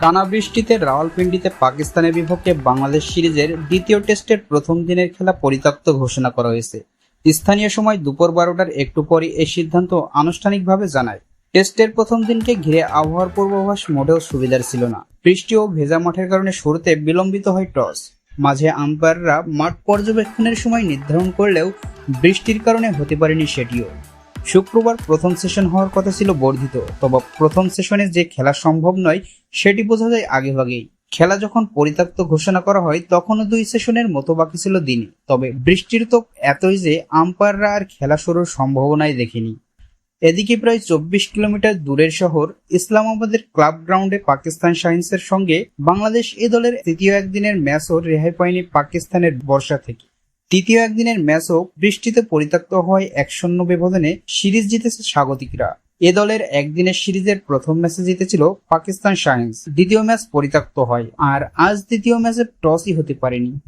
টানা বৃষ্টিতে রাওয়ালপিন্ডিতে পাকিস্তানের বিপক্ষে বাংলাদেশ সিরিজের দ্বিতীয় টেস্টের প্রথম দিনের খেলা পরিত্যক্ত ঘোষণা করা হয়েছে। স্থানীয় সময় দুপুর বারোটার একটু পরই এই সিদ্ধান্ত আনুষ্ঠানিকভাবে জানায়। টেস্টের প্রথম দিনকে ঘিরে আবহাওয়ার পূর্বাভাস মোটেও সুবিধার ছিল না। বৃষ্টি ও ভেজা মাঠের কারণে শুরুতে বিলম্বিত হয় টস। মাঝে আম্পায়াররা মাঠ পর্যবেক্ষণের সময় নির্ধারণ করলেও বৃষ্টির কারণে হতে পারেনি সেটিও। শুক্রবার প্রথম সেশন হওয়ার কথা ছিল বর্ধিত, তবে প্রথম সেশনে যে খেলা সম্ভব নয়, সেটি বোঝা যায় আগেভাগেই। খেলা যখন পরিত্যক্ত ঘোষণা করা হয়, তখনও দুই সেশনের মতো বাকি ছিল দিনে। তবে বৃষ্টির তো এতই যে আম্পায়াররা আর খেলা শুরুর সম্ভাবনাই দেখেনি। এদিকে প্রায় চব্বিশ কিলোমিটার দূরের শহর, ইসলামাবাদের ক্লাব গ্রাউন্ডে পাকিস্তান শাহিনসের সঙ্গে বাংলাদেশ এ দলের তৃতীয় একদিনের ম্যাচও রেহাই পায়নি পাকিস্তানের বর্ষা থেকে। তৃতীয় একদিনের ম্যাচও বৃষ্টিতে পরিত্যক্ত হয় এক শূন্য ব্যবধানে সিরিজ জিতেছে স্বাগতিকরা। এ দলের একদিনের সিরিজের প্রথম ম্যাচে জিতেছিল পাকিস্তান সায়েন্স। দ্বিতীয় ম্যাচ পরিত্যক্ত হয়, আর আজ দ্বিতীয় ম্যাচে টসই হতে পারেনি।